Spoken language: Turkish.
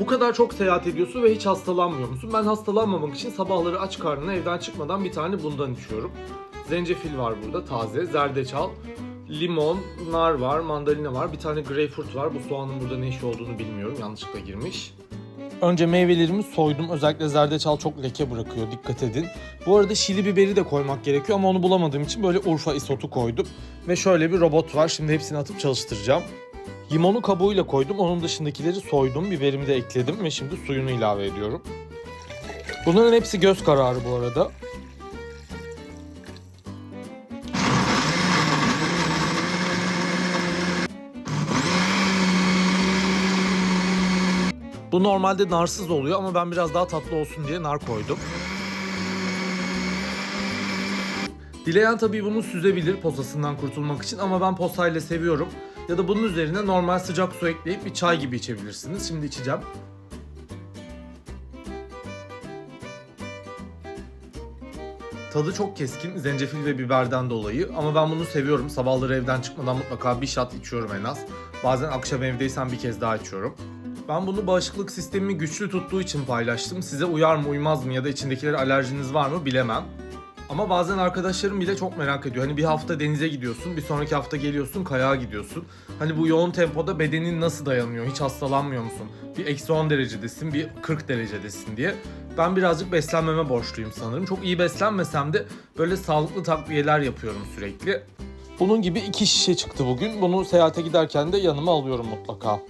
Bu kadar çok seyahat ediyorsun ve hiç hastalanmıyor musun? Ben hastalanmamak için sabahları aç karnına evden çıkmadan bir tane bundan içiyorum. Zencefil var burada taze, zerdeçal, limon, nar var, mandalina var, bir tane greyfurt var. Bu soğanın burada ne işi olduğunu bilmiyorum, yanlışlıkla girmiş. Önce meyvelerimi soydum. Özellikle zerdeçal çok leke bırakıyor. Dikkat edin. Bu arada şili biberi de koymak gerekiyor ama onu bulamadığım için böyle Urfa isotu koydum. Ve şöyle bir robot var. Şimdi hepsini atıp çalıştıracağım. Limonu kabuğuyla koydum. Onun dışındakileri soydum. Biberimi de ekledim ve şimdi suyunu ilave ediyorum. Bunların hepsi göz kararı bu arada. Bu normalde narsız oluyor ama ben biraz daha tatlı olsun diye nar koydum. Dileyen tabii bunu süzebilir posasından kurtulmak için ama ben posayla seviyorum. Ya da bunun üzerine normal sıcak su ekleyip bir çay gibi içebilirsiniz. Şimdi içeceğim. Tadı çok keskin zencefil ve biberden dolayı ama ben bunu seviyorum. Sabahları evden çıkmadan mutlaka bir shot içiyorum en az. Bazen akşam evdeysem bir kez daha içiyorum. Ben bunu bağışıklık sistemimi güçlü tuttuğu için paylaştım. Size uyar mı uymaz mı ya da içindekilere alerjiniz var mı bilemem. Ama bazen arkadaşlarım bile çok merak ediyor. Hani bir hafta denize gidiyorsun, bir sonraki hafta geliyorsun, kayağa gidiyorsun. Hani bu yoğun tempoda bedenin nasıl dayanıyor, hiç hastalanmıyor musun? Bir eksi 10 derecedesin, bir 40 derecedesin diye. Ben birazcık beslenmeme borçluyum sanırım. Çok iyi beslenmesem de böyle sağlıklı takviyeler yapıyorum sürekli. Bunun gibi iki şişe çıktı bugün. Bunu seyahate giderken de yanıma alıyorum mutlaka.